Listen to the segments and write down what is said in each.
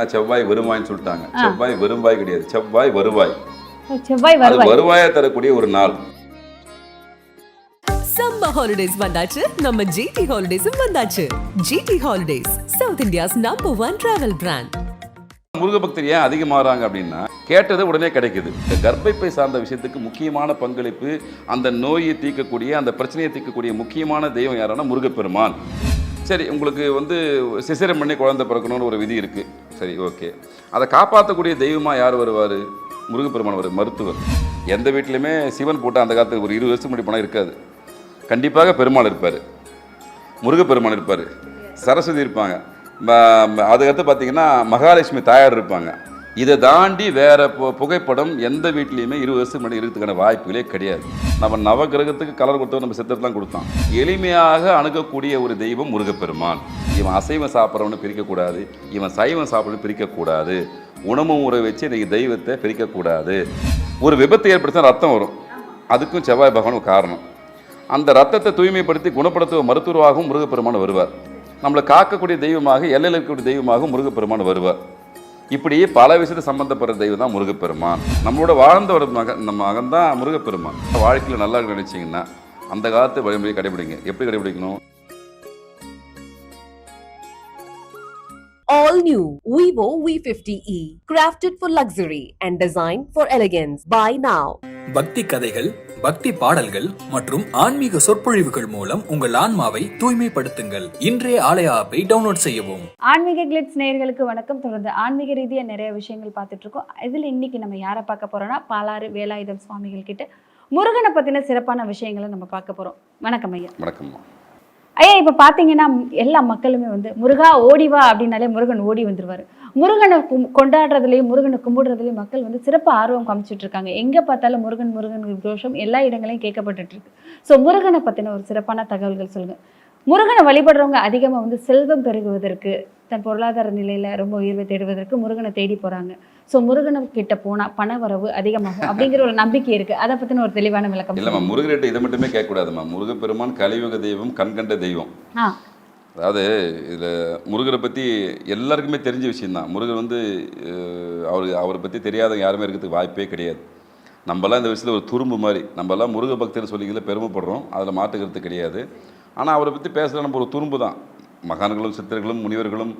ஆனா செவ்வாய் வருவாய்ன்னு சொல்லிட்டாங்க. செவ்வாய் வருவாய் கிடையாது. செவ்வாய் வருவாய். செவ்வாய் வருவாய். வருவாயை தரக்கூடிய ஒரு நாள். ஹாலிடேஸ் வந்தாச்சு. நம்ம ஜிடி ஹாலிடேஸும் வந்தாச்சு. GT holidays South India's number one travel brand முருகபக்தர் ஏன் அதிகமாகறாங்க அப்படின்னா கேட்டது உடனே கிடைக்குது. இந்த கர்ப்பப்பை சார்ந்த விஷயத்துக்கு முக்கியமான பங்களிப்பு அந்த நோயை தீர்க்கக்கூடிய அந்த பிரச்சனையை தீர்க்கக்கூடிய முக்கியமான தெய்வம் யாருன்னா முருகப்பெருமான். சரி உங்களுக்கு வந்து சிசிரம் பண்ணி குழந்தை பிறக்கணும்னு ஒரு விதி இருக்குது சரி ஓகே. அதை காப்பாற்றக்கூடிய தெய்வமாக யார் வருவார்? முருகப்பெருமான் வருவார் மருத்துவர். எந்த வீட்லையுமே சிவன் போட்டு அந்த காலத்துக்கு ஒரு இருபது வருஷத்துக்கு முன்னாடி பணம் இருக்காது. கண்டிப்பாக பெருமாள் இருப்பார். முருகப்பெருமான் இருப்பார். சரஸ்வதி இருப்பாங்க. அதுக்கடுத்து பார்த்தீங்கன்னா மகாலட்சுமி தாயார் இருப்பாங்க. இதை தாண்டி வேற பு- புகைப்படம் எந்த வீட்லேயுமே இருபது வருஷத்துக்கு முன்னாடி இருக்கிறதுக்கான வாய்ப்புகளே கிடையாது. நம்ம நவகிரகத்துக்கு கலர் கொடுத்தோம் நம்ம சித்தர்லாம் கொடுத்தோம் எளிமையாக அணுகக்கூடிய ஒரு தெய்வம் முருகப்பெருமான். இவன் அசைவம் சாப்பிட்றவனு பிரிக்கக்கூடாது. இவன் சைவம் சாப்பிட்றவனு பிரிக்கக்கூடாது. உணவு முறை வச்சு இன்னைக்கு தெய்வத்தை பிரிக்கக்கூடாது. ஒரு விபத்து ஏற்படுத்தினா ரத்தம் வரும். அதுக்கும் செவ்வாய் பகவான் காரணம். அந்த ரத்தத்தை தூய்மைப்படுத்தி குணப்படுத்துவ மருத்துவராகவும் முருகப்பெருமான் வருவார். நம்மளை காக்கக்கூடிய தெய்வமாக எல்லையில் இருக்கக்கூடிய தெய்வமாகவும் முருகப்பெருமான் வருவார். இப்படியே பல விஷயத்தை சம்பந்தப்படுற தெய்வம் தான் முருகப்பெருமான். நம்மளோட வாழ்ந்த ஒரு மகன் நம்ம மகன் தான் முருகப்பெருமான். வாழ்க்கையில் நல்லா நினைச்சிங்கன்னா அந்த காலத்து வழிமுறையை கடைபிடிங்க. எப்படி கடைபிடிக்கணும்? All new Vivo V50e, crafted for luxury and designed for elegance. Buy now. பக்தி கதைகள் பக்தி பாடல்கள் மற்றும் ஆன்மீக சொற்பொழிவுகள் மூலம் உங்கள் ஆன்மாவை தூய்மைப்படுத்துங்கள். இன்றைய ஆலய ஆப்பை டவுன்லோட் செய்யவும். ஆன்மீக கிளிட்ஸ் நேயர்களுக்கு வணக்கம். தொடர்ந்து ஆன்மீக ரீதியா நிறைய விஷயங்கள் பார்த்துட்டு இருக்கோம் இதுல இன்னைக்கு நம்ம யாரை பார்க்க போறோம்னா பாலாறு வேலாயுதம் சுவாமிகள் கிட்ட முருகனை பத்தின சிறப்பான விஷயங்களை நம்ம பார்க்க போறோம். வணக்கம் ஐயா. வணக்கம்மா. ஐயா இப்போ பார்த்தீங்கன்னா எல்லா மக்களுமே வந்து முருகா ஓடி வா அப்படின்னாலே முருகன் ஓடி வந்துடுவார் முருகனை கும்- முருகனை கும்பிடுறதுலையும் மக்கள் வந்து சிறப்பு ஆர்வம் காமிச்சிட்டு இருக்காங்க. எங்கே பார்த்தாலும் முருகன் முருகன் தோஷம் எல்லா இடங்களையும் கேட்கப்பட்டுட்டு இருக்கு. ஸோ முருகனை பற்றின ஒரு சிறப்பான தகவல்கள் சொல்லுங்கள் முருகனை வழிபடுறவங்க அதிகமாக வந்து செல்வம் பெருகுவதற்கு தன் பொருளாதார நிலையில் ரொம்ப உயர்வை தேடுவதற்கு முருகனை தேடி போகிறாங்க ஸோ முருகனை கிட்ட போனா பண வரவு அதிகமாகும் அப்படிங்கிற ஒரு நம்பிக்கை இருக்கு. அதை பத்தின ஒரு தெளிவான விளக்கம் இல்லைம்மா. முருகர்கிட்ட இதை மட்டுமே கேட்கக்கூடாதும்மா. முருகப்பெருமான் கலியுக தெய்வம் கண்கண்ட தெய்வம். அதாவது இதில் முருகரை பற்றி எல்லாருக்குமே தெரிஞ்ச விஷயந்தான் முருகர் வந்து அவர் அவரை பற்றி தெரியாதவங்க யாருமே இருக்கிறதுக்கு வாய்ப்பே கிடையாது. நம்மலாம் இந்த விஷயத்தில் ஒரு துரும்பு மாதிரி. நம்மலாம் முருக பக்தர் சொல்லிக்கல பெருமைப்படுறோம். அதில் மாற்றுக்கிறது கிடையாது. ஆனால் அவரை பற்றி பேசுகிற நம்ம ஒரு துரும்பு தான் மகான்களும் சித்தர்களும் முனிவர்களும்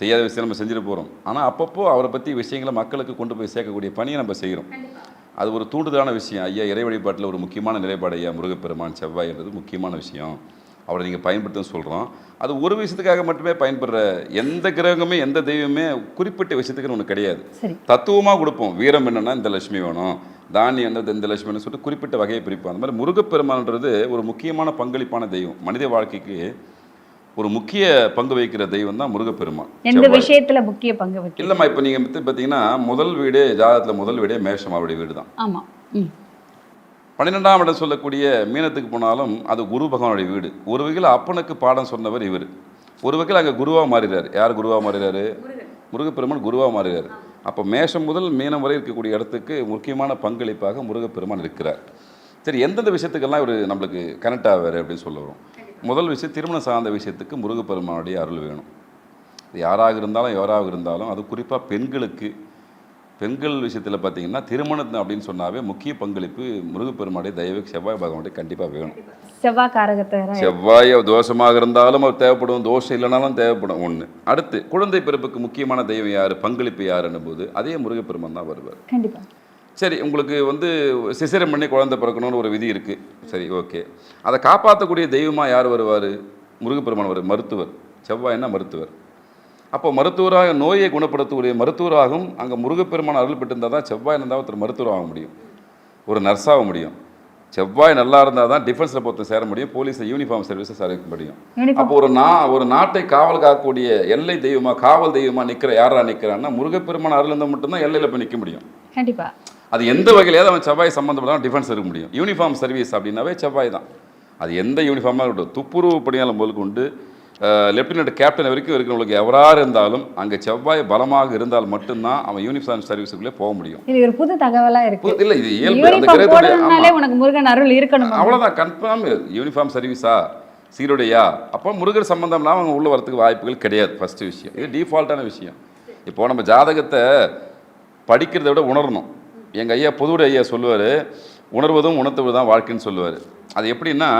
செய்யாத விஷயம் நம்ம செஞ்சுட்டு போகிறோம் ஆனால் அப்பப்போ அவரை பற்றி விஷயங்களை மக்களுக்கு கொண்டு போய் சேர்க்கக்கூடிய பணியை நம்ம செய்கிறோம் அது ஒரு தூண்டுதலான விஷயம். ஐயா இறை வழிபாட்டில் ஒரு முக்கியமான நிலைப்பாடு ஐயா முருகப்பெருமான் செவ்வாய் என்றது முக்கியமான விஷயம். அவரை நீங்கள் பயன்படுத்துன்னு சொல்கிறோம் அது ஒரு விஷயத்துக்காக மட்டுமே பயன்படுற எந்த கிரகமே எந்த தெய்வமே குறிப்பிட்ட விஷயத்துக்குன்னு ஒன்று கிடையாது. தத்துவமாக கொடுப்போம். வீரம் என்னன்னா இந்த லட்சுமி வேணும். தானியம் என்ன இந்த லட்சுமி வேணும்னு சொல்லிட்டு குறிப்பிட்ட வகையை பிரிப்போம். அந்த மாதிரி முருகப்பெருமான்ன்றது ஒரு முக்கியமான பங்களிப்பான தெய்வம். மனித வாழ்க்கைக்கு ஒரு முக்கிய பங்கு வகிக்கிற தெய்வம் தான் முருகப்பெருமான் எந்த. விஷயத்துல முக்கிய பங்கு வைக்க இல்லைம்மா இப்போ நீங்கள் வந்து பார்த்தீங்கன்னா முதல் வீடு ஜாதகத்தில் முதல் வீடே மேஷம் அவருடைய வீடு தான் ஆமா பன்னிரெண்டாம் இடம் சொல்லக்கூடிய மீனத்துக்கு போனாலும் அது குரு பகவானுடைய வீடு. ஒரு வகையில் அப்பனுக்கு பாடம் சொன்னவர் இவர். ஒரு வகையில் அங்கே குருவாக மாறிறாரு. யார் குருவாக மாறிறாரு? முருகப்பெருமான் குருவாக மாறிறாரு. அப்போ மேஷம் முதல் மீனம் வரை இருக்கக்கூடிய இடத்துக்கு முக்கியமான பங்களிப்பாக முருகப்பெருமான் இருக்கிறார். சரி எந்தெந்த விஷயத்துக்கெல்லாம் இவர் நம்மளுக்கு கனெக்ட் ஆவார் அப்படின்னு சொல்ல வரும்? முதல் விஷயம் திருமணம் சார்ந்த விஷயத்துக்கு முருகப்பெருமானுடைய அருள் வேணும். யாராக இருந்தாலும் யாராக இருந்தாலும் அது குறிப்பாக பெண்களுக்கு பெண்கள் விஷயத்தில் பார்த்தீங்கன்னா திருமணம் அப்படின்னு சொன்னாவே முக்கிய பங்களிப்பு முருகப்பெருமானுடைய தயவு செவ்வாய் பகவானுடைய கண்டிப்பாக வேணும். செவ்வாய் காரகத்தை செவ்வாய் தோஷமாக இருந்தாலும் அவர் தேவைப்படும் தோஷம் இல்லைனாலும் தேவைப்படும். ஒன்று அடுத்து குழந்தை பிறப்புக்கு முக்கியமான தெய்வம் யார் பங்களிப்பு யாருன்னும் போது அதே முருகப்பெருமான் தான் வருவார். கண்டிப்பா. சரி உங்களுக்கு வந்து சிசிரம் பண்ணி குழந்தை பிறக்கணும்னு ஒரு விதி இருக்குது சரி ஓகே. அதை காப்பாற்றக்கூடிய தெய்வமாக யார் வருவார்? முருகப்பெருமான் வருவார் மருத்துவர். செவ்வாய்னா மருத்துவர். அப்போ மருத்துவராக நோயை குணப்படுத்தக்கூடிய மருத்துவராகவும் அங்கே முருகப்பெருமான் அருள் பெற்றிருந்தால் தான் செவ்வாய் இருந்தால் ஒருத்தர் மருத்துவர் ஆக முடியும். ஒரு நர்ஸாக முடியும். செவ்வாய் நல்லா இருந்தால் தான் டிஃபென்ஸில் பொறுத்த சேர முடியும். போலீஸில் யூனிஃபார்ம் சர்வீஸை சேர முடியும் அப்போ ஒரு நா ஒரு நாட்டை காவல் காக்கக்கூடிய எல்லை தெய்வமா காவல் தெய்வமா நிற்கிற யாரா நிற்கிறான்னா முருகப்பெருமான் அருள் இருந்தால் மட்டும்தான் எல்லையில் போய் நிற்க முடியும். கண்டிப்பா. அது எந்த வகையிலாவது அவன் செவ்வாய் சம்மந்தப்பட்ட டிஃபென்ஸ் இருக்க முடியும். யூனிஃபார்ம் சர்வீஸ் அப்படின்னாவே செவ்வாய் தான். அது எந்த யூனிஃபார்மாக இருக்கட்டும். துப்புரவு பணியாளர் முதல் கொண்டு லெப்டினன்ட் கேப்டன் வரைக்கும் இருக்கிறவங்களுக்கு எவராக இருந்தாலும் அங்கே செவ்வாய் பலமாக இருந்தால் மட்டும்தான் அவன் யூனிஃபார்ம் சர்வீஸுக்குள்ளே போக முடியும். இது ஒரு புது தகவலா இருக்கு. இல்லை இது இயல்பு. அந்த கிரகத்துடைய. உனக்கு முருகன் அருள் இருக்கணும். அவ்வளோதான் கன்ஃபார்ம் யூனிஃபார்ம் சர்வீஸா சீருடையா? அப்போ முருகர் சம்பந்தம்லாம் அவங்க உள்ள வரதுக்கு வாய்ப்புகள் கிடையாது ஃபர்ஸ்ட் விஷயம். இது டிஃபால்ட்டான விஷயம். இப்போ நம்ம ஜாதகத்தை படிக்கிறதை விட உணரணும். எங்கள் ஐயா புதுவுடைய ஐயா சொல்லுவார் உணர்வதும் உணர்த்துவது தான் வாழ்க்கைன்னு சொல்லுவார். அது எப்படின்னா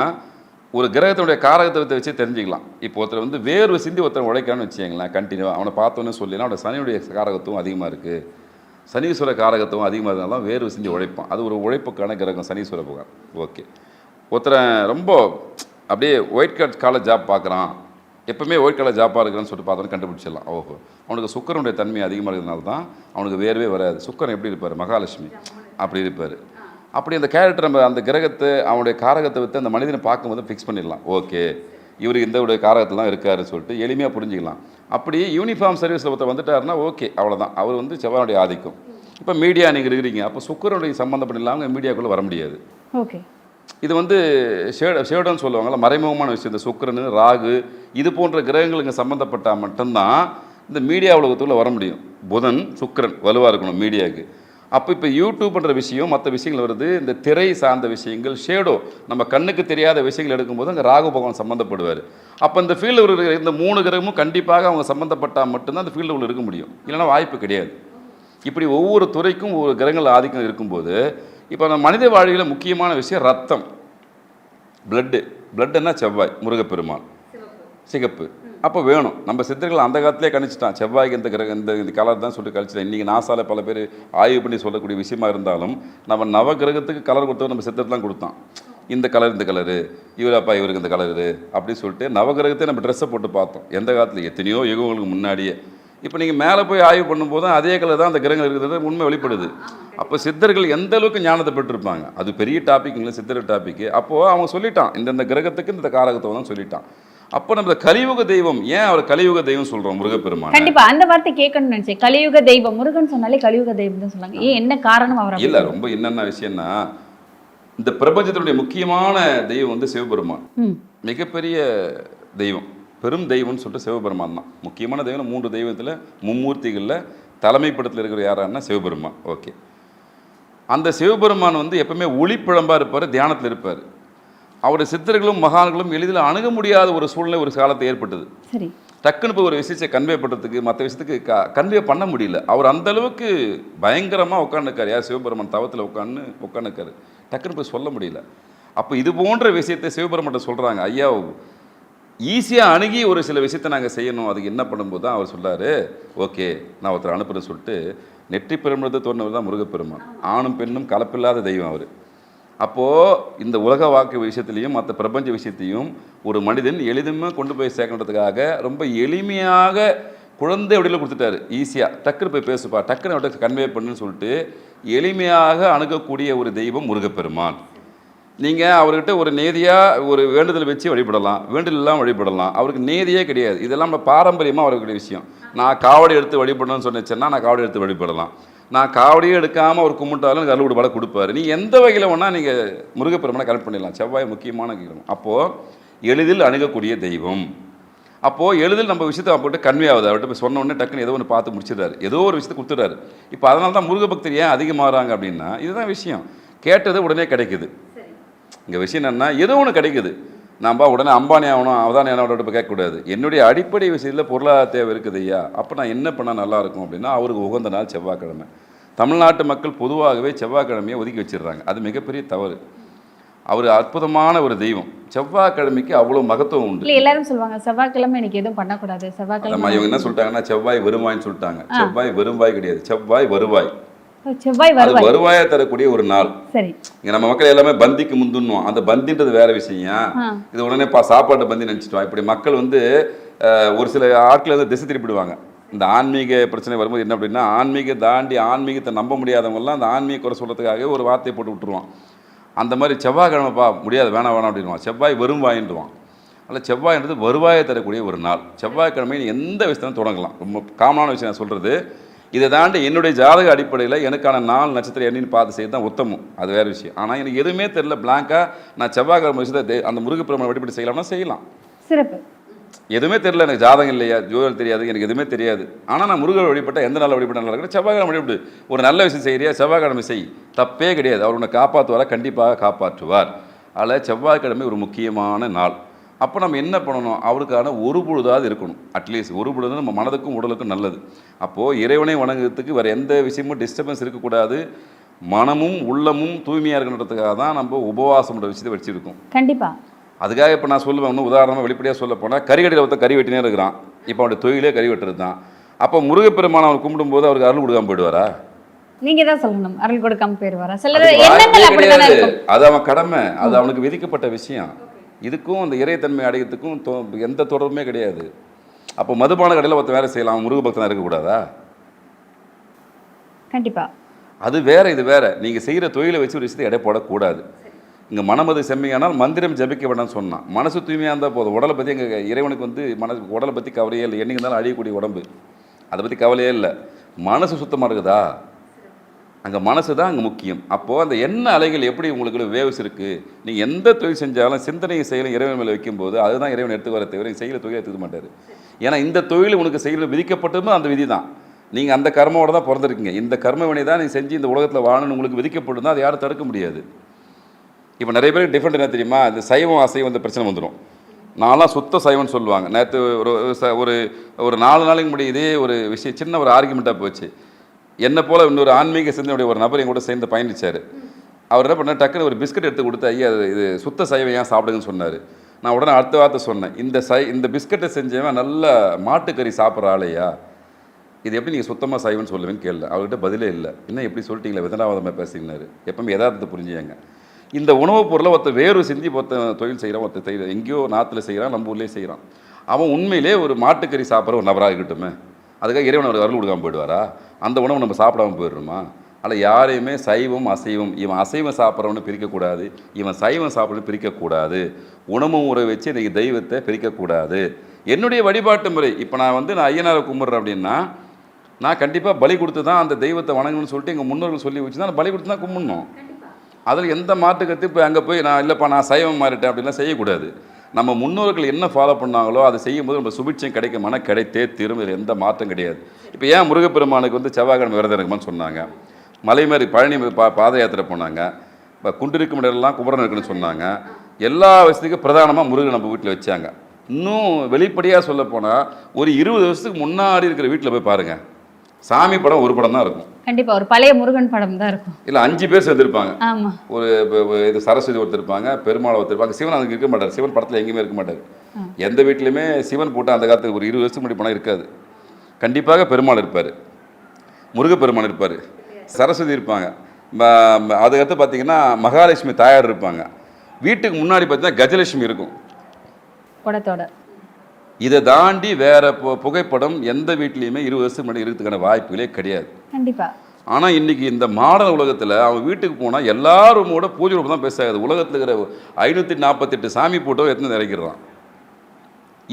ஒரு கிரகத்தினுடைய காரகத்தை வச்சு தெரிஞ்சுக்கலாம். இப்போ ஒருத்தர் வந்து வேர்வை சிந்தி ஒருத்தர் உழைக்கிறான்னு வச்சுக்கங்களேன் கண்டினியூவாக அவனை பார்த்தோன்னே சொல்லினா அவனோட சனியுடைய காரகத்துவம் அதிகமாக இருக்குது சனீஸ்வர காரகத்துவம் அதிகமாக இருந்தால் தான் வேர்வை சிந்தி உழைப்பான். அது ஒரு உழைப்புக்கான கிரகம் சனீஸ்வர புகார். ஓகே. ஒருத்தரை ரொம்ப அப்படியே ஒயிட் கார்ட் காலர் ஜாப் பார்க்குறான். எப்பவுமே ஒயிட் கலர் ஜாப்பாக இருக்கிறான்னு சொல்லிட்டு பார்த்தோன்னு கண்டுபிடிச்சிடலாம். ஓஹோ. அவனுக்கு சுக்கரனுடைய தன்மை அதிகமாக இருக்கிறதுனால தான் அவனுக்கு வேர்வே வராது. சுக்கரன் எப்படி இருப்பார்? மகாலட்சுமி அப்படி இருப்பார். அப்படி அந்த கேரக்டர் நம்ம அந்த கிரகத்தை அவனுடைய காரகத்தை விற்று அந்த மனிதனை பார்க்கும்போது ஃபிக்ஸ் பண்ணிடலாம். ஓகே. இவர் இந்த உடைய காரகத்தில் தான் இருக்காருன்னு சொல்லிட்டு எளிமையாக புரிஞ்சுக்கலாம். அப்படி யூனிஃபார்ம் சர்வீஸில் ஒருத்தர் வந்துட்டாருன்னா ஓகே அவ்வளோதான் அவர் வந்து செவ்வாயுடைய ஆதிக்கம். இப்போ மீடியா நீங்கள் இருக்கிறீங்க. அப்போ சுக்கரனுடைய சம்மந்தப்பட்ட இல்லாமல் மீடியாக்குள்ளே வர முடியாது. ஓகே. இது வந்து ஷேட ஷேடோன்னு சொல்லுவாங்கள்ல மறைமுகமான விஷயம். இந்த சுக்கரன் ராகு இது போன்ற கிரகங்கள் இங்கே சம்மந்தப்பட்டால் மட்டும்தான் இந்த மீடியா உலகத்துக்குள்ளே வர முடியும். புதன் சுக்கரன் வலுவாக இருக்கணும் மீடியாவுக்கு. அப்போ இப்போ யூடியூப்ன்ற விஷயம் மற்ற விஷயங்கள் வருது. இந்த திரை சார்ந்த விஷயங்கள் ஷேடோ நம்ம கண்ணுக்கு தெரியாத விஷயங்கள் எடுக்கும்போது அங்கே ராகு பகவான் சம்மந்தப்படுவார் அப்போ இந்த ஃபீல்டில் இருக்கிற இந்த மூணு கிரகமும் கண்டிப்பாக அவங்க சம்மந்தப்பட்டால் மட்டும்தான் அந்த ஃபீல்டில் உள்ள இருக்க முடியும். இல்லைன்னா வாய்ப்பு கிடையாது. இப்படி ஒவ்வொரு துறைக்கும் ஒவ்வொரு கிரகங்கள் ஆதிக்கம் இருக்கும்போது இப்போ நம்ம மனித வாழ்வில் முக்கியமான விஷயம் ரத்தம். பிளட்டு பிளட்டுன்னா செவ்வாய் முருகப்பெருமாள் சிகப்பு. அப்போ வேணும். நம்ம சித்தர்கள் அந்த காலத்திலே கணிச்சிட்டான். செவ்வாய்க்கு இந்த கிரக இந்த இந்த கலர் தான் சொல்லிட்டு கழிச்சிட்டேன். இன்றைக்கி நாசால பல பேர் ஆய்வு பண்ணி சொல்லக்கூடிய விஷயமா இருந்தாலும் நம்ம நவ கிரகத்துக்கு கலர் கொடுத்தவங்க நம்ம சித்தர்தான் கொடுத்தான். இந்த கலர் இந்த கலரு. இவர் இவருக்கு இந்த கலரு. அப்படின்னு சொல்லிட்டு நவகிரகத்தை நம்ம ட்ரெஸ்ஸை போட்டு பார்த்தோம். எந்த காலத்தில்? எத்தனையோ யுகங்களுக்கு முன்னாடியே. இப்போ நீங்கள் மேலே போய் ஆய்வு பண்ணும்போது அதே கலர் தான் அந்த கிரகங்கள் இருக்கிறது உண்மை வெளிப்படுது. அப்போ சித்தர்கள் எந்த அளவுக்கு ஞானத்தை பெற்றிருப்பாங்க? அது பெரிய டாபிக் இல்லை சித்தர் டாபிக் அப்போது அவங்க சொல்லிட்டான் இந்தந்த கிரகத்துக்கு இந்த காரகத்தை தான் சொல்லிட்டான். அப்போ நம்ம கலியுக தெய்வம் ஏன் அவர் கலியுக தெய்வம் சொல்கிறோம் முருகப்பெருமான்? கண்டிப்பா அந்த வார்த்தை கேட்கணும்னு நினைச்சேன். கலியுக தெய்வம் முருகன் சொன்னாலே கலியுக தெய்வம் தான் சொன்னாங்க ஏன் என்ன காரணம் அவர் இல்லை ரொம்ப என்னென்ன விஷயம்னா இந்த பிரபஞ்சத்தினுடைய முக்கியமான தெய்வம் வந்து சிவபெருமான். மிகப்பெரிய தெய்வம். பெரும் தெய்வம்னு சொல்லிட்டு சிவபெருமான் தான். முக்கியமான தெய்வம் மூன்று தெய்வத்தில் மும்மூர்த்திகளில் தலைமைப்படத்தில் இருக்கிற யாரான்னா சிவபெருமான். ஓகே. அந்த சிவபெருமான் வந்து எப்பவுமே ஒளிப்பிழம்பாக இருப்பார் தியானத்தில் இருப்பார். அவருடைய சித்தர்களும் மகான்களும் எளிதில் அணுக முடியாத ஒரு சூழ்நிலை ஒரு காலத்தை ஏற்பட்டது. சரி. டக்குன்னு போய் ஒரு விஷயத்தை கன்வே பண்ணுறதுக்கு மற்ற விஷயத்துக்கு க கன்வே பண்ண முடியல. அவர் அந்த அளவுக்கு பயங்கரமாக உட்காந்துருக்காரு யார்? சிவபெருமான் தவத்தில் உட்காந்து உட்காந்துருக்காரு டக்குன்னு போய் சொல்ல முடியல. அப்போ இது போன்ற விஷயத்தை சிவபெருமான்ட்ட சொல்கிறாங்க ஐயா ஈஸியாக அணுகி ஒரு சில விஷயத்தை நாங்கள் செய்யணும். அதுக்கு என்ன பண்ணும்போது தான் அவர் சொல்கிறார் ஓகே நான் ஒருத்தர் அனுப்புகிறேன்னு சொல்லிட்டு நெற்றி பெருமிடத்தை தோன்றவர் தான் முருகப்பெருமான். ஆணும் பெண்ணும் கலப்பில்லாத தெய்வம் அவர். அப்போது இந்த உலக வாக்கு விஷயத்துலையும் மற்ற பிரபஞ்ச விஷயத்தையும் ஒரு மனிதன் எளிதுமே கொண்டு போய் சேர்க்கறதுக்காக ரொம்ப எளிமையாக குழந்தை வடிவில் கொடுத்துட்டாரு. ஈஸியாக டக்குன்னு போய் பேசுப்பா. டக்குன்னு அவர்கிட்ட கன்வே பண்ணுன்னு சொல்லிட்டு எளிமையாக அணுகக்கூடிய ஒரு தெய்வம் முருகப்பெருமான். நீங்கள் அவர்கிட்ட ஒரு நேதியாக ஒரு வேண்டுதல் வச்சு வழிபடலாம். வேண்டுதல் இல்லாமல் வழிபடலாம். அவருக்கு நேதியே கிடையாது. இதெல்லாம் நம்ம பாரம்பரியமாக வரக்கூடிய விஷயம். நான் காவடி எடுத்து வழிபடணும்னு சொன்னேன்னா நான் காவடி எடுத்து வழிபடலாம். நான் காவடியே எடுக்காமல் அவர் கும்பிட்டாலும் எனக்கு அறுவடை படம் கொடுப்பாரு. நீ எந்த வகையில் வேணால் நீங்கள் முருகப்பெருமனை கனெக்ட் பண்ணிடலாம். செவ்வாய் முக்கியமான கிரகம். அப்போது எளிதில் அணுகக்கூடிய தெய்வம். அப்போது எளிதில் நம்ம விஷயத்தை அப்போட்டு கன்வே ஆகுது. அவர்கிட்ட போய் சொன்ன உடனே டக்குன்னு ஏதோ ஒன்று பார்த்து முடிச்சிடுறாரு. ஏதோ ஒரு விஷயத்தை கொடுத்துட்றாரு. இப்போ அதனால தான் முருக பக்தர் ஏன் அதிகமாகறாங்க அப்படின்னா இதுதான் விஷயம். கேட்டது உடனே கிடைக்குது. இங்கே விஷயம் என்னன்னா ஏதோ ஒன்று கிடைக்குது. நம்ம உடனே அம்பானி ஆகணும் அவதானி ஆனோட போய் கேட்கக்கூடாது. என்னுடைய அடிப்படை விஷயத்தில் பொருளாதார தேவை இருக்குது ஐயா. அப்போ நான் என்ன பண்ணால் நல்லா இருக்கும் அப்படின்னா அவருக்கு உகந்த நாள் செவ்வாய்க்கிழமை. தமிழ்நாட்டு மக்கள் பொதுவாகவே செவ்வாய்க்கிழமையை ஒதுக்கி வச்சிடுறாங்க. அது மிகப்பெரிய தவறு. அவர் அற்புதமான ஒரு தெய்வம். செவ்வாய்க்கிழமைக்கு அவ்வளோ மகத்துவம் உண்டு. இல்ல எல்லாரும் சொல்லுவாங்க செவ்வாய்க்கிழமை எனக்கு எதுவும் பண்ணக்கூடாது. செவ்வாய்க்கிழமை இவங்க என்ன சொல்லிட்டாங்கன்னா செவ்வாய் வருவாய்ன்னு சொல்லிட்டாங்க. செவ்வாய் வருவாய் கிடையாது. செவ்வாய் வருவாய். செவ்வாய் வருவாய். வருவாயை தரக்கூடிய ஒரு நாள். சரி. இங்க நம்ம மக்கள் எல்லாமே பந்திக்கு முந்துன்னுவோம். அந்த பந்தின்றது வேற விஷயம். இது உடனே பா சாப்பாட்டு பந்தி நினச்சிட்டோம். இப்படி மக்கள் வந்து ஒரு சில ஆட்கள் வந்து திசை திருப்பிடுவாங்க. இந்த ஆன்மீக பிரச்சனை வரும்போது என்ன அப்படின்னா ஆன்மீக தாண்டி ஆன்மீகத்தை நம்ப முடியாதவங்கலாம் அந்த ஆன்மீக குறை சொல்கிறதுக்காக ஒரு வார்த்தையை போட்டு விட்டுருவான். அந்த மாதிரி செவ்வாய்க்கிழமைப்பா முடியாது வேணாம் வேணாம் அப்படின்வான் செவ்வாய் வருவாயின்டுவான் அதில் செவ்வாய்ன்றது வருவாயை தரக்கூடிய ஒரு நாள். செவ்வாய்க்கிழமை எந்த விஷயத்தையும் தொடங்கலாம். ரொம்ப காமனான விஷயம் நான் சொல்கிறது இதை தாண்டி என்னுடைய ஜாதக அடிப்படையில் எனக்கான நாள் நட்சத்திரம் என்னன்னு பார்த்து செய்ய தான் உத்தமம். அது வேறு விஷயம். ஆனால் எனக்கு எதுவுமே தெரியல பிளாங்காக நான் செவ்வாய்க்கிழமை விஷயத்தை தே- அந்த முருகப்பெருமானை வழிபட்டு செய்யலாம்னா செய்யலாம். சிறப்பு. எதுவுமே தெரியல எனக்கு ஜாதகம் இல்லையா? ஜோதிடம் தெரியாது எனக்கு எதுவுமே தெரியாது. ஆனால் நான் முருகர் வழிபட்ட எந்த நாள் வழிபட்ட நல்லா இருக்கணும் செவ்வாய்க்கிழமை வழிபட்டு ஒரு நல்ல விஷயம் செய்கிறியா செவ்வாய்க்கிழமை செய். தப்பே கிடையாது. அவர் உன்னை காப்பாற்றுவாரா கண்டிப்பாக காப்பாற்றுவார். அதில் செவ்வாய்க்கிழமை ஒரு முக்கியமான நாள். அப்போ நம்ம என்ன பண்ணணும்? அவருக்கான ஒரு பொழுதாவது இருக்கணும். அட்லீஸ்ட் ஒரு பொழுது நம்ம மனதுக்கும் உடலுக்கும் நல்லது. அப்போது இறைவனை வணங்குறதுக்கு வேறு எந்த விஷயமும் டிஸ்டர்பன்ஸ் இருக்கக்கூடாது. மனமும் உள்ளமும் தூய்மையாக இருக்கணுன்றதுக்காக தான் நம்ம உபவாசம்ன்ற விஷயத்தை வச்சுருக்கோம். கண்டிப்பா. அதுக்காக இப்போ நான் சொல்லுவேன் இன்னும் உதாரணமாக வெளிப்படையாக சொல்ல போனால் கறிக்கடையில் ஒருத்தன் கறி வெட்டினே இருக்கிறான். இப்போ அவனுடைய தொழிலே கறி வெட்டுறது தான் அப்போ முருகப்பெருமான் அவர் கும்பிடும்போது அவருக்கு அருள் கொடுக்காம போயிடுவாரா? நீங்க தான் சொல்லணும். அருள் கொடுக்காம பேர் வர சில அதுக்கு எண்ணங்கள் வாய்ப்பே அப்படித்தானே கிடையாது. இருக்கும். அது அவன் கடமை. அது அவனுக்கு விதிக்கப்பட்ட விஷயம். இதுக்கும் அந்த இறைத்தன்மை அடையத்துக்கும் எந்த தொடர்புமே கிடையாது. அப்போ மதுபான கடையில் ஒருத்தன் வேலை செய்யலாம் முருக பக்தனாக இருக்கக்கூடாதா கண்டிப்பா. அது வேற இது வேற. நீங்கள் செய்கிற தொழிலை வச்சு ஒரு விஷயத்தை எடை போடக்கூடாது. இங்கே மனமது செம்மையானால் மந்திரம் ஜபிக்க வேண்டாம்னு சொன்னான். மனசு தூய்மையாக இருந்தால் போதும். உடலை பற்றி எங்கள் இறைவனுக்கு வந்து மனசு உடலை பற்றி கவலையே இல்லை. என்னைக்கு இருந்தாலும் அழியக்கூடிய உடம்பு. அதை பற்றி கவலையே இல்லை. மனசு சுத்தமாக இருக்குதா? அங்கே மனசு தான் அங்கே முக்கியம். அப்போது அந்த எண்ண அலைகள் எப்படி உங்களுக்கு வேவ்ஸ் இருக்குது நீங்கள் எந்த தொழில் செஞ்சாலும் சிந்தனையை செயலும் இறைவன் மேலே வைக்கும்போது அதுதான் இறைவன் எடுத்து வர தவிர செயலை செய்கிற தொழிலை எடுத்துக்க மாட்டார். ஏன்னா இந்த தொழில் உனக்கு செயலில் விதிக்கப்பட்டதும் அந்த விதி தான் நீங்கள் அந்த கர்மாவோட தான் பிறந்திருக்கீங்க. இந்த கர்ம வினை தான் நீங்கள் செஞ்சு இந்த உலகத்தில் வாழணும்னு உங்களுக்கு விதிக்கப்பட்டு அதை யாரும் தடுக்க முடியாது. இப்போ நிறைய பேருக்கு டிஃப்ரெண்ட் என்ன தெரியுமா? இந்த சைவம் அசைவம் இந்த பிரச்சனை வந்துடும் நான்லாம் சுத்த சைவம்னு சொல்லுவாங்க. நேற்று ஒரு ச- ஒரு ஒரு நாலு நாளைக்கு முன்னாடி இதே ஒரு விஷயம் சின்ன ஒரு ஆர்குமெண்ட்டாக போச்சு. என்னை போல் இன்னொரு ஆன்மீக சிந்தனையுடைய ஒரு நபர் கூட சேர்ந்து பயணித்தார் அவர் என்ன பண்ணார்? டக்குன்னு ஒரு பிஸ்கட் எடுத்து கொடுத்து ஐயா அது இது சுத்த சைவம் ஏன் சாப்பிடுங்கன்னு சொன்னார். நான் உடனே அடுத்த வார்த்தை சொன்னேன். இந்த சை இந்த பிஸ்கட்டை செஞ்சவன் நல்ல மாட்டுக்கறி சாப்பிட்ற ஆளையா? இது எப்படி நீங்கள் சுத்தமாக சைவன்னு சொல்லுவேன்னு கேள்வி. அவர்கிட்ட பதிலே இல்லை. என்ன எப்படி சொல்லிட்டீங்களே? விதனாவதமாக பேசினாரு எப்பவுமே யதார்த்தத்தை புரிஞ்சுங்க இந்த உணவுப் பொருளை ஒருத்த வேறு சிந்தி ஒருத்த தொழில் செய்கிறான் ஒருத்தன் செய்கிறான் எங்கேயோ நாற்றுல செய்கிறான் நம்ம ஊர்லேயே செய்கிறான் அவன் உண்மையிலே ஒரு மாட்டுக்கறி சாப்பிட்ற ஒரு நபராக இருக்கட்டுமே. அதுக்காக இறைவன் அவருக்கு அருள் கொடுக்காம போயிடுவாரா? அந்த உணவு நம்ம சாப்பிடாம போயிடுறோமா? அதில் யாரையுமே சைவம் அசைவம் இவன் அசைவம் சாப்பிட்றவனு பிரிக்கக்கூடாது இவன் சைவம் சாப்பிட்றவனு பிரிக்கக்கூடாது. உணவு முறை வச்சு இன்றைக்கி தெய்வத்தை பிரிக்கக்கூடாது. என்னுடைய வழிபாட்டு முறை இப்போ நான் வந்து நான் ஐயனாரை கும்பிட்றேன் அப்படின்னா நான் கண்டிப்பாக பலி கொடுத்து தான் அந்த தெய்வத்தை வணங்கணும்னு சொல்லிட்டு எங்கள் முன்னோர்கள் சொல்லி வச்சு தான் பலி கொடுத்து தான் கும்பிடணும். அதில் எந்த மாட்டு கற்று இப்போ அங்கே போய் நான் இல்லைப்பா நான் சைவம் மாறிட்டேன் அப்படின்லாம் செய்யக்கூடாது. நம்ம முன்னோர்கள் என்ன ஃபாலோ பண்ணாங்களோ அதை செய்யும்போது நம்ம சுபிட்சம் மன கிடைத்தே தீரும். இதில் எந்த மாற்றம் கிடையாது. இப்போ ஏன் முருகப்பெருமானுக்கு வந்து செவ்வாய்க்கிழமை விரதம் இருக்குமான்னு சொன்னாங்க. மலைமேறி பழனி பா பாத யாத்திரை போனாங்க. இப்போ குண்டிருக்கும் இடம்லாம் குமரன் இருக்குன்னு சொன்னாங்க. எல்லா வசதிக்கும் பிரதானமாக முருகன் நம்ம வீட்டில் வச்சாங்க. இன்னும் வெளிப்படையாக சொல்ல போனால் ஒரு இருபது வருஷத்துக்கு முன்னாடி இருக்கிற வீட்டில் போய் பாருங்கள் சாமி படம் ஒரு படம் தான் இருக்கும். கண்டிப்பா ஒரு பழைய முருகன் படம் தான் இருக்கும். இல்லை அஞ்சு பேர் சேர்ந்துருப்பாங்க. ஒரு இது சரஸ்வதி ஒருத்தர் இருப்பாங்க பெருமாள் ஒருத்தர் இருப்பாங்க சிவன் அதுக்கு இருக்க மாட்டார். சிவன் படத்தில் எங்கேயுமே இருக்க மாட்டார். எந்த வீட்லையுமே சிவன் போட்டு அந்த காலத்துக்கு ஒரு இருபது வருஷத்துக்கு முன்னாடி பணம் இருக்காது. கண்டிப்பாக பெருமாள் இருப்பார். முருகப்பெருமான் இருப்பார். சரஸ்வதி இருப்பாங்க. அதுக்கடுத்து பார்த்தீங்கன்னா மகாலட்சுமி தாயார் இருப்பாங்க. வீட்டுக்கு முன்னாடி பார்த்தீங்கன்னா கஜலட்சுமி இருக்கும். குடத்தோட. இதை தாண்டி வேற புகைப்படம் எந்த வீட்லேயுமே இருபது வருஷத்துக்கு முன்னாடி இருக்கிறதுக்கான வாய்ப்புகளே கிடையாது. கண்டிப்பா. ஆனால் இன்னைக்கு இந்த மாடர்ன் உலகத்தில் அவன் வீட்டுக்கு போனால் எல்லாருமோட பூஜை ரூபம் தான் பேசாது உலகத்தில் இருக்கிற ஐநூற்றி நாற்பத்தெட்டு சாமி போட்டோ எடுத்து இறக்கிடுறான்.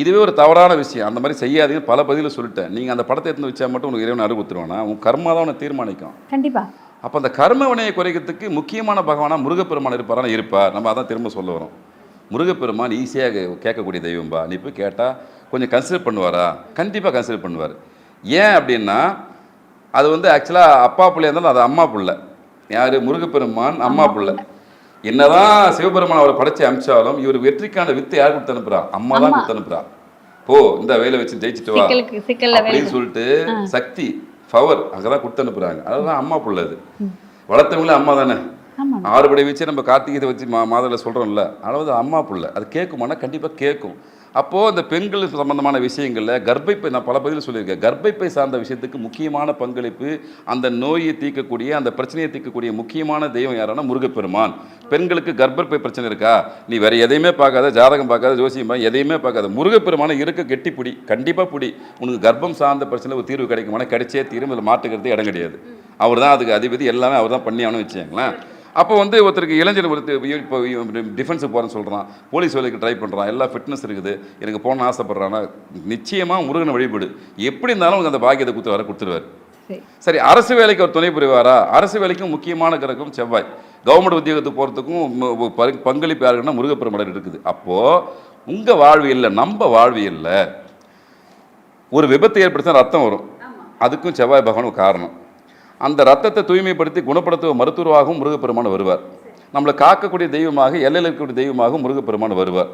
இதுவே ஒரு தவறான விஷயம். அந்த மாதிரி செய்யாதீங்கன்னு பல பதிவில் சொல்லிட்டேன். நீங்கள் அந்த படத்தை எடுத்து வச்சா மட்டும் உனக்கு இறைவன் அறிவுறுத்துருவானா உன் கர்மா தான் உன்னை தீர்மானிக்கும். கண்டிப்பா. அப்போ அந்த கர்ம வினையை குறைக்கிறதுக்கு முக்கியமான பகவானா முருகப்பெருமான் இருப்பாரா இருப்பார் நம்ம அதான் திரும்ப சொல்ல வரோம். முருகப்பெருமான் ஈஸியாக கேட்கக்கூடிய தெய்வம்பா. நீ போய் கேட்டால் கொஞ்சம் கன்சிடர் பண்ணுவாரா? கண்டிப்பாக கன்சிடர் பண்ணுவார். ஏன் அப்படின்னா அது வந்து ஆக்சுவலாக அப்பா பிள்ளையா இருந்தாலும் அது அம்மா பிள்ளை. யார்? முருகப்பெருமான் அம்மா பிள்ளை. என்னதான் சிவபெருமான் அவரை படைச்சு அமிச்சாலும் இவர் வெற்றிக்கான வித்தை யார் கொடுத்து அனுப்புறா? அம்மா தான். கொடுத்து அனுப்புறா. போ இந்த வேலை வச்சு ஜெயிச்சுட்டு வா. அப்படின்னு சொல்லிட்டு சக்தி பவர் அங்கதான் கொடுத்து அனுப்புறாங்க. அதுதான் அம்மா புள்ள அது. வளர்த்தவங்களே அம்மா தானே. ஆறுபடை வச்சு நம்ம கார்த்திகை வச்சு மா மாதத்தில் சொல்கிறோம்ல அதாவது அம்மா புள்ள. அது கேட்குமானா கண்டிப்பாக கேட்கும். அப்போது அந்த பெண்கள் சம்பந்தமான விஷயங்களில் கர்ப்பைப்பை நான் பல பதில் சொல்லியிருக்கேன். கர்ப்பைப்பை சார்ந்த விஷயத்துக்கு முக்கியமான பங்களிப்பு அந்த நோயை தீர்க்கக்கூடிய அந்த பிரச்சனையை தீர்க்கக்கூடிய முக்கியமான தெய்வம் யாருன்னா முருகப்பெருமான். பெண்களுக்கு கர்ப்பப்பை பிரச்சனை இருக்கா? நீ வேறு எதையுமே பார்க்காத ஜாதகம் பார்க்காத ஜோசியம் எதையுமே பார்க்காத. முருகப்பெருமான இருக்க கெட்டி பிடி கண்டிப்பாக பிடி. உனக்கு கர்ப்பம் சார்ந்த பிரச்சனை ஒரு தீர்வு கிடைக்குமானா கிடைச்சே தீரும் இதில் மாற்றுக்கிறது இடம் கிடையாது. அவர் தான் அதுக்கு அதிபதி எல்லாமே அவர் தான் பண்ணி ஆகணும்னு வச்சுங்களேன் அப்போ வந்து ஒருத்தருக்கு இளைஞர் ஒருத்தர் இப்போ டிஃபென்ஸுக்கு போகிறேன்னு சொல்கிறான் போலீஸ் வேலைக்கு ட்ரை பண்ணுறான் எல்லா ஃபிட்னஸ் இருக்குது. எனக்கு போகணும்னு ஆசைப்பட்றான்னா நிச்சயமாக முருகனை வழிபடு. எப்படி இருந்தாலும் உனக்கு அந்த பாக்கியத்தை கொடுத்து வர கொடுத்துருவார். சரி. அரசு வேலைக்கு அவர் துணை புரிவாரா? அரசு வேலைக்கும் முக்கியமான கிரகம் செவ்வாய். கவர்மெண்ட் உத்தியோகத்துக்கு போகிறதுக்கும் பங்களிப்பு யாருக்குன்னா முருகப்பெருமடர் இருக்குது. அப்போது உங்கள் வாழ்வியலில் நம்ம வாழ்வியலில் ஒரு விபத்து ஏற்படுத்தினா ரத்தம் வரும். அதுக்கும் செவ்வாய் பகவான் ஒரு காரணம். அந்த ரத்தத்தை தூய்மைப்படுத்தி குணப்படுத்துவ மருத்துவராகவும் முருகப்பெருமான் வருவார். நம்மளை காக்கக்கூடிய தெய்வமாக எல்லையில் இருக்கக்கூடிய தெய்வமாகவும் முருகப்பெருமான் வருவார்.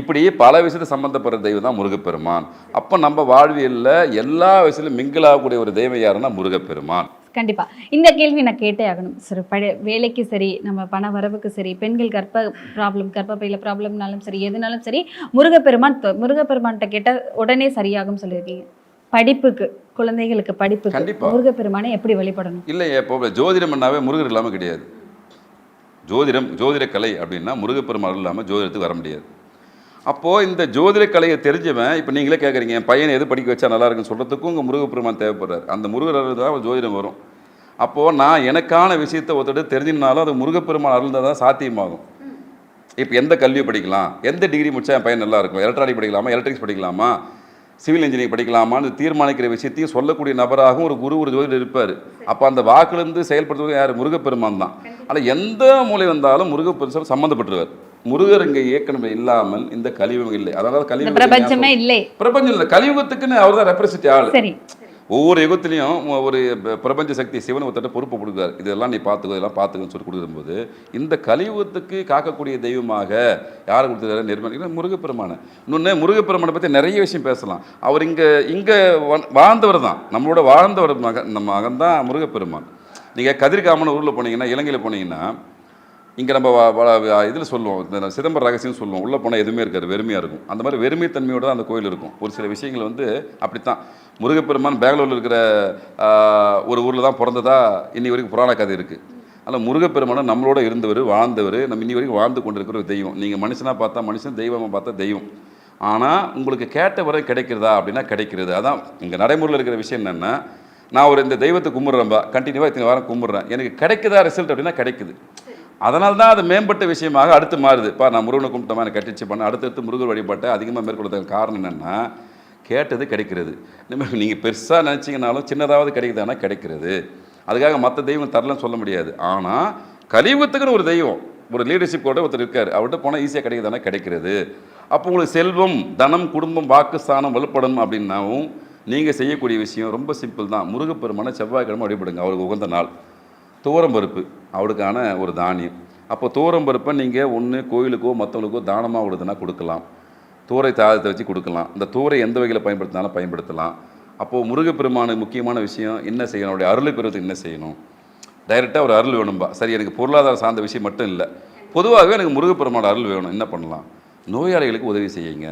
இப்படி பல விஷயத்தை சம்மந்தப்படுற தெய்வம் தான் முருகப்பெருமான். அப்போ நம்ம வாழ்வியலில் எல்லா விஷயத்திலும் மிங்கிளாகக்கூடிய ஒரு தெய்வம் யாருன்னா முருகப்பெருமான். கண்டிப்பாக இந்த கேள்வி நான் கேட்டே ஆகணும். சரி பழைய வேலைக்கு சரி நம்ம பண வரவுக்கு சரி பெண்கள் கர்ப்ப ப்ராப்ளம் கர்ப்பப்பையில் ப்ராப்ளம்னாலும் சரி எதுனாலும் சரி முருகப்பெருமான் முருகப்பெருமான்கிட்ட கேட்டால் உடனே சரியாகும் சொல்லியிருக்கீங்க. படிப்புக்கு குழந்தைகளுக்கு படிப்புக்கு கண்டிப்பா. முருகப்பெருமானை எப்படி வழிபடணும்? இல்லை இப்போ ஜோதிடம் பண்ணாவே முருகர் இல்லாமல் கிடையாது. ஜோதிடம் ஜோதிட கலை அப்படின்னா முருகப்பெருமாள் இல்லாமல் ஜோதிடத்துக்கு வர முடியாது. அப்போது இந்த ஜோதிட கலையை தெரிஞ்சவன் இப்போ நீங்களே கேட்குறீங்க என் பையனை எது படிக்க வச்சா நல்லா இருக்குன்னு சொல்கிறதுக்கும் உங்கள் முருகப்பெருமான் தேவைப்படுறார். அந்த முருகர் அருள் தான் ஜோதிடம் வரும். அப்போது நான் எனக்கான விஷயத்தை ஒருத்தர் தெரிஞ்சினாலும் அது முருகப்பெருமான் அருள் தான் சாத்தியமாகும் இப்போ எந்த கல்வி படிக்கலாம் எந்த டிகிரி முடிச்சா என் பையன் நல்லா இருக்கும் எலக்ட்ரானிக் படிக்கலாமா எலக்ட்ரிக்ஸ் படிக்கலாமா சிவில் இன்ஜினியரிங் படிக்கலாமான்னு தீர்மானிக்கிற விஷயத்தையும் சொல்லக்கூடிய நபராகவும் ஒரு குரு ஒரு ஜோதிடர் இருப்பார். அப்போ அந்த வாக்குலேருந்து செயல்படுத்துவது யார்? முருகப்பெருமான் தான். ஆனால் எந்த மூலை வந்தாலும் முருகப்பெருமான் சம்மந்தப்பட்டுருவார் முருகர் இங்கே இயக்கணும் இல்லாமல் இந்த கலியுகம் இல்லை. அதனால இந்த கலியுகம் பிரபஞ்சமே இல்லை. பிரபஞ்சம் இல்லை. கலியுகத்துக்குன்னு அவர் தான் ரெப்ரசன்ட் ஆள் ஒவ்வொரு யுகத்துலையும் ஒரு ப- பிரபஞ்ச சக்தி சிவன் ஒருத்தட்ட பொறுப்பு கொடுக்குறாரு. இதெல்லாம் நீ பார்த்துக்கோ இதெல்லாம் பார்த்துக்கன்னு சொல்லி கொடுக்கும்போது இந்த கலியுகத்துக்கு காக்கக்கூடிய தெய்வமாக யார் கொடுத்துருக்காரு? நிர்மலிக்கிற முருகப்பெருமானை. இன்னொன்று முருகப்பெருமானை பற்றி நிறைய விஷயம் பேசலாம். அவர் இங்கே இங்கே வாழ்ந்தவர் தான். நம்மளோட வாழ்ந்தவர் மகன் நம்ம மகன் தான் முருகப்பெருமான். நீங்கள் கதிர்காமன் ஊரில் போனீங்கன்னா இலங்கையில் போனீங்கன்னா இங்கே நம்ம இதில் சொல்லுவோம் இந்த சிதம்பர ரகசியம் சொல்லுவோம். உள்ளே போனால் எதுவுமே இருக்காது வெறுமையாக இருக்கும். அந்த மாதிரி வெறுமை தன்மையோட தான் அந்த கோயில் இருக்கும். ஒரு சில விஷயங்கள் வந்து அப்படித்தான். முருகப்பெருமான் பெங்களூரில் இருக்கிற ஒரு ஊரில் தான் பிறந்ததா இன்னி வரைக்கும் புராண கதை இருக்குது ஆனால் முருகப்பெருமானும் நம்மளோட இருந்தவர் வாழ்ந்தவர் நம்ம இன்னி வரைக்கும் வாழ்ந்து கொண்டிருக்கிற ஒரு தெய்வம். நீங்கள் மனுஷனாக பார்த்தா மனுஷன் தெய்வமாக பார்த்தா தெய்வம். ஆனால் உங்களுக்கு கேட்ட வரை கிடைக்கிறதா அப்படின்னா கிடைக்கிறது. அதான் இங்கே நடைமுறையில் இருக்கிற விஷயம் என்னென்னா நான் ஒரு இந்த தெய்வத்தை கும்பிட்றேன்பா கண்டினியூவாக இத்தனை வாரம் கும்பிட்றேன். எனக்கு கிடைக்குதா ரிசல்ட் அப்படின்னா கிடைக்குது. அதனால் தான் அது மேம்பட்ட விஷயமாக அடுத்து மாறுது. இப்போ நான் முருகனை கும்பிட்டோமா எனக்கு கட்டிச்சு பண்ண அடுத்தடுத்து முருகர் வழிபாட்டை அதிகமாக மேற்கொள்றதுக்கு காரணம் என்னென்னா கேட்டது கிடைக்கிறது. நீங்கள் பெருசாக நினச்சிங்கனாலும் சின்னதாவது கிடைக்குதானா கிடைக்கிறது. அதுக்காக மற்ற தெய்வம் தரலன்னு சொல்ல முடியாது. ஆனால் கலியுகத்துக்குன்னு ஒரு தெய்வம் ஒரு லீடர்ஷிப் கூட ஒருத்தர் இருக்கார். அவர்கிட்ட போனால் ஈஸியாக கிடைக்குதானா கிடைக்கிறது. அப்போ உங்களுக்கு செல்வம் தனம் குடும்பம் வாக்கு ஸ்தானம் வலுப்படணும் அப்படின்னாவும் நீங்கள் செய்யக்கூடிய விஷயம் ரொம்ப சிம்பிள் தான். முருகப்பெருமான செவ்வாய்க்கிழமை வழிபடுங்க அவருக்கு உகந்த நாள். துவரம் பருப்பு அவளுக்கான ஒரு தானியம். அப்போ துவரம் பருப்பை நீங்கள் ஒன்று கோயிலுக்கோ மற்றவங்களுக்கோ தானமாக விடுதுன்னா கொடுக்கலாம். தூரை தாதத்தை வச்சு கொடுக்கலாம். இந்த தூரை எந்த வகையில் பயன்படுத்தினாலும் பயன்படுத்தலாம். அப்போது முருகப்பெருமானுக்கு முக்கியமான விஷயம் என்ன செய்யணும்? அவருடைய அருளை பெறுவதுக்கு என்ன செய்யணும்? டைரெக்டாக ஒரு அருள் வேணும்பா. சரி எனக்கு பொருளாதாரம் சார்ந்த விஷயம் மட்டும் இல்லை. பொதுவாகவே எனக்கு முருகப்பெருமான அருள் வேணும். என்ன பண்ணலாம்? நோயாளிகளுக்கு உதவி செய்யுங்க.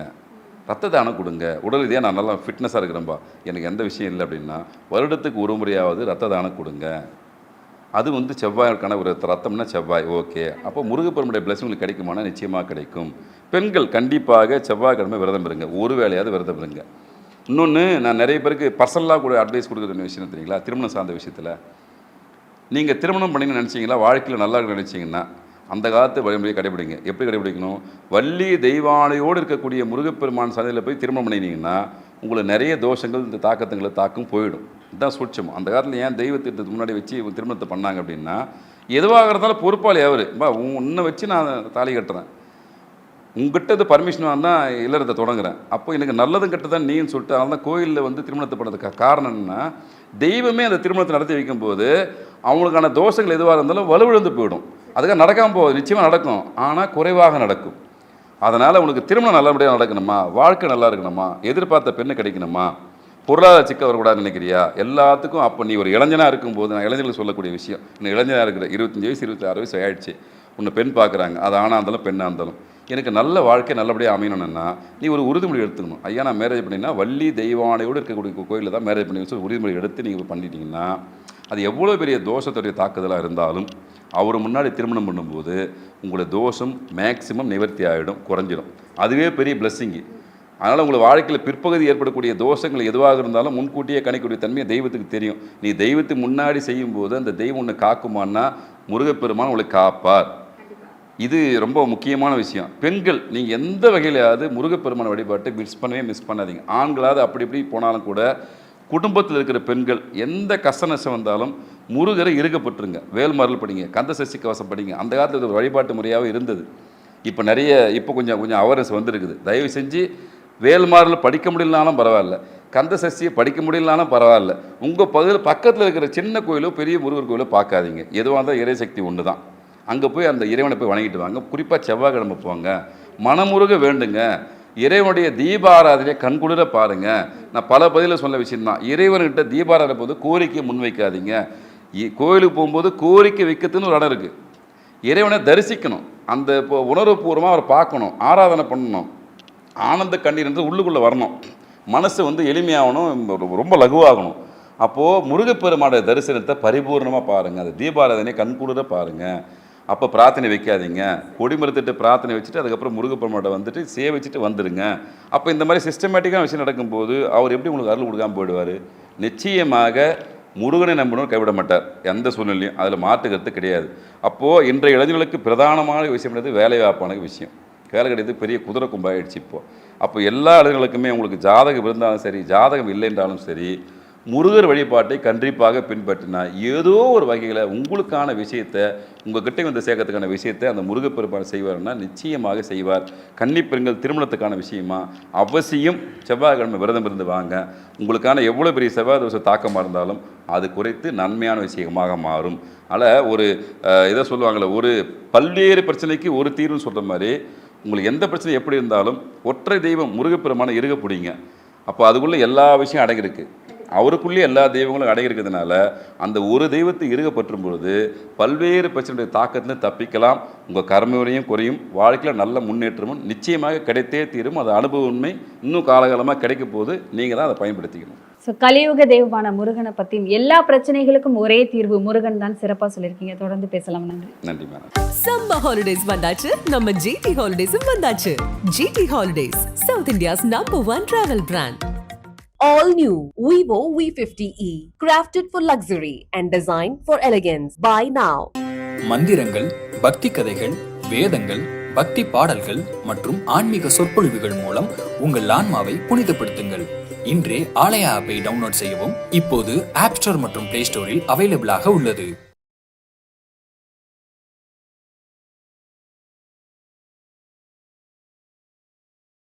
ரத்த தானம் கொடுங்க. உடல் ரீதியாக நான் நல்லா ஃபிட்னஸாக இருக்கிறேன்பா. எனக்கு எந்த விஷயம் இல்லை அப்படின்னா வருடத்துக்கு ஒரு முறையாவது ரத்த தானம் கொடுங்க. அது வந்து செவ்வாய்க்கான ஒரு ரத்தம்னா செவ்வாய் ஓகே. அப்போ முருகப்பெருமுடைய பிளஸ் உங்களுக்கு கிடைக்குமானா? நிச்சயமாக கிடைக்கும். பெண்கள் கண்டிப்பாக செவ்வாய்க்கிழமை விரதம் இருங்க. ஒரு வேலையாவது விரதம் இருங்க. இன்னொன்று நான் நிறைய பேருக்கு பர்சனலாக கூட அட்வைஸ் கொடுக்குற விஷயம் தெரியுங்களா? திருமணம் சார்ந்த விஷயத்தில். நீங்கள் திருமணம் பண்ணி நினச்சிங்களா? வாழ்க்கையில் நல்லா இருக்குன்னு நினச்சிங்கன்னா அந்த காலத்து வழிமுறையை கடைபிடிங்க. எப்படி கடைபிடிக்கணும்? வள்ளி தெய்வானையோடு இருக்கக்கூடிய முருகப்பெருமான் சந்தையில் போய் திருமணம் பண்ணினீங்கன்னா உங்களுக்கு நிறைய தோஷங்கள் இந்த தாக்கத்துங்களை தாக்கும் போயிடும். இதுதான் சூட்சம் அந்த காலத்தில் ஏன் தெய்வத்திற்கு முன்னாடி வச்சு இவங்க திருமணத்தை பண்ணாங்க அப்படின்னா எதுவாக இருந்தாலும் பொறுப்பாளி அவர். பா உன்னை வச்சு நான் தாலி கட்டுறேன். உங்ககிட்ட இது பர்மிஷன் வந்தால் இல்லறத்தை தொடங்குறேன். அப்போ எனக்கு நல்லதும் கெட்டதான் நீன்னு சொல்லிட்டு அதனால தான் கோயிலில் வந்து திருமணத்தை பண்ணதுக்கு காரணம் என்னன்னா தெய்வமே அந்த திருமணத்தை நடத்தி வைக்கும்போது அவங்களுக்கான தோஷங்கள் எதுவாக இருந்தாலும் வலுவிழந்து போயிடும். அதுக்காக நடக்காமல் போகுது நிச்சயமாக நடக்கும். ஆனால் குறைவாக நடக்கும். அதனால் உனக்கு திருமணம் நல்லபடியாக நடக்கணுமா? வாழ்க்கை நல்லா இருக்கணுமா? எதிர்பார்த்த பெண்ணு கிடைக்கணுமா? பொருளாதார சிக்கல் வரக்கூடாதுன்னு நினைக்கிறியா? எல்லாத்துக்கும் அப்போ நீ ஒரு இளைஞனாக இருக்கும்போது நான் இளைஞர்களுக்கு சொல்லக்கூடிய விஷயம் இன்னும் இளைஞனாக இருக்கிற இருபத்தஞ்சி வயசு இருபத்தி ஆறு வயசு ஆயிடுச்சு. உன்னை பெண் பார்க்குறாங்க அது ஆணாக இருந்தாலும் பெண்ணாக இருந்தாலும். எனக்கு நல்ல வாழ்க்கை நல்லபடியாக அமையணும்னா நீ ஒரு உறுதிமொழி எடுத்துக்கணும். ஐயா நான் மேரேஜ் பண்ணினா வள்ளி தெய்வானையோடு இருக்கக்கூடிய கோயிலில் தான் மேரேஜ் பண்ணி வச்சு உறுதிமொழி எடுத்து நீங்கள் பண்ணிட்டீங்கன்னா அது எவ்வளோ பெரிய தோஷத்துடைய தாக்குதலாக இருந்தாலும் அவர் முன்னாடி திருமணம் பண்ணும்போது உங்களுடைய தோஷம் மேக்சிமம் நிவர்த்தி ஆகிடும் குறைஞ்சிடும். அதுவே பெரிய பிளஸ்ஸிங்கு அதனால் உங்களுக்கு வாழ்க்கையில் பிற்பகுதி ஏற்படக்கூடிய தோஷங்கள் எதுவாக இருந்தாலும் முன்கூட்டியே கணிக்கூடிய தன்மையை தெய்வத்துக்கு தெரியும். நீ தெய்வத்துக்கு முன்னாடி செய்யும்போது அந்த தெய்வம் ஒன்று காக்குமான்னா முருகப்பெருமான் உங்களை காப்பார். இது ரொம்ப முக்கியமான விஷயம். பெண்கள் நீங்கள் எந்த வகையிலாவது முருகப்பெருமான வழிபாட்டை மிஸ் பண்ணவே மிஸ் பண்ணாதீங்க. ஆண்களாவது அப்படி இப்படி போனாலும் கூட குடும்பத்தில் இருக்கிற பெண்கள் எந்த கஷ்ட வந்தாலும் முருகரை இருக்கப்பட்டுருங்க வேல்மரல் படிங்க கந்த சசி கவசம் படிங்க. அந்த காலத்தில் ஒரு வழிபாட்டு முறையாகவே இருந்தது. இப்போ நிறைய இப்போ கொஞ்சம் கொஞ்சம் அவேர்னஸ் வந்திருக்குது. தயவு செஞ்சு வேல்மாரில் படிக்க முடியலனாலும் பரவாயில்ல. கந்த சஷ்டியை படிக்க முடியலனாலும் பரவாயில்ல. உங்கள் பகுதியில் பக்கத்தில் இருக்கிற சின்ன கோயிலோ பெரிய முருகர் கோயிலோ பார்க்காதீங்க. எதுவாக இருந்தால் இறைசக்தி ஒன்று தான் அங்கே போய் அந்த இறைவனை போய் வணங்கிட்டு வாங்க. குறிப்பாக செவ்வாய்க்கிழமை போங்க. மனமுருக வேண்டுங்க. இறைவனுடைய தீபாராதனையை கண்குளிர பாருங்க. நான் பல பதிலில் சொன்ன விஷயம் தான் இறைவன்கிட்ட தீபாராதனை போது கோரிக்கையை முன்வைக்காதீங்க. இ- கோயிலுக்கு போகும்போது கோரிக்கை வைக்கிறதுன்னு ஒரு இடம் இருக்குது இறைவனை தரிசிக்கணும். அந்த இப்போ உணர்வுபூர்வமாக அவரை பார்க்கணும். ஆராதனை பண்ணணும். ஆனந்த கண்ணீர் உள்ளுக்குள்ளே வரணும். மனசு வந்து எளிமையாகணும் ரொம்ப- லகுவாகணும். அப்போது முருகப்பெருமாடைய தரிசனத்தை பரிபூர்ணமாக பாருங்கள் அந்த தீபாராதனையை கண்கூடுற பாருங்கள் அப்போ பிரார்த்தனை வைக்காதீங்க. கொடிமரத்திட்டு பிரார்த்தனை வச்சுட்டு அதுக்கப்புறம் முருகப்பெருமாட்டை வந்துட்டு சேவிச்சுட்டு வந்துடுங்க அப்போ இந்த மாதிரி சிஸ்டமேட்டிக்கான விஷயம் நடக்கும்போது அவர் எப்படி உங்களுக்கு அருள் கொடுக்காமல் போயிடுவார்? நிச்சயமாக முருகனை நம்பினவர் கைவிட மாட்டார். எந்த சூழ்நிலையும் அதில் மாற்று கருத்து கிடையாது. அப்போது இன்றைய இளைஞர்களுக்கு பிரதானமான விஷயம் என்னது? வேலைவாய்ப்பான விஷயம். வேலை கிடையாது பெரிய குதிரை கும்பாயிடுச்சு இப்போது அப்போ எல்லா இடங்களுக்குமே உங்களுக்கு ஜாதகம் இருந்தாலும் சரி ஜாதகம் இல்லை என்றாலும் சரி முருகர் வழிபாட்டை கண்டிப்பாக பின்பற்றினா ஏதோ ஒரு வகையில் உங்களுக்கான விஷயத்தை உங்ககிட்ட வந்து சேர்க்கறதுக்கான விஷயத்தை அந்த முருகப்பெருமான் செய்வார்னா நிச்சயமாக செய்வார். கன்னிப்பெண்கள் திருமணத்துக்கான விஷயமா? அவசியம் செவ்வாய்க்கிழமை விரதம் இருந்து வாங்க. உங்களுக்கான எவ்வளோ பெரிய செவ்வாய் தோசை தாக்கமாக இருந்தாலும் அது குறைத்து நன்மையான விஷயமாக மாறும். அதில் ஒரு இதை சொல்லுவாங்கள்ல ஒரு பல்வேறு பிரச்சனைக்கு ஒரு தீர்வுன்னு சொல்கிற மாதிரி உங்களுக்கு எந்த பிரச்சனை எப்படி இருந்தாலும் ஒற்றை தெய்வம் முருகப்பெருமான இருக பிடிங்க. அப்போ அதுக்குள்ளே எல்லா விஷயம் அடங்கியிருக்கு. அவருக்குள்ளேயே எல்லா தெய்வங்களும் அடங்கியிருக்கிறதுனால அந்த ஒரு தெய்வத்தை இருக பற்றும் பொழுது பல்வேறு பிரச்சனையுடைய தாக்கத்திலிருந்து தப்பிக்கலாம். உங்கள் கர்மவினையும் குறையும். வாழ்க்கையில் நல்ல முன்னேற்றமும் நிச்சயமாக கிடைத்தே தீரும். அது அனுபவ உண்மை. இன்னும் காலகாலமாக கிடைக்க போது நீங்கள் தான் அதை பயன்படுத்திக்கணும். ஸோ கலியுக தெய்வமான முருகனை பற்றியும் எல்லா பிரச்சனைகளுக்கும் ஒரே தீர்வு முருகன் தான் சிறப்பாக சொல்லியிருக்கீங்க. தொடர்ந்து பேசலாம். நன்றி. நன்றி மேடம். சம்ம ஹாலிடேஸ் வந்தாச்சு. நம்ம ஜிடி ஹாலிடேஸும் வந்தாச்சு. GT holidays South India's number one travel brand All new Vivo V50e, crafted for luxury and designed for elegance. Buy now. மந்திரங்கள் பக்தி கதைகள் வேதங்கள் பக்தி பாடல்கள் மற்றும் ஆன்மீக சொற்பொழிவுகள் மூலம் உங்கள் ஆன்மாவை புனிதப்படுத்துங்கள் இன்றே ஆலயா ஆப்பை டவுன்லோட் செய்யவும் இப்போது ஆப் ஸ்டோர் மற்றும் பிளே ஸ்டோரில் அவைலபிளாக உள்ளது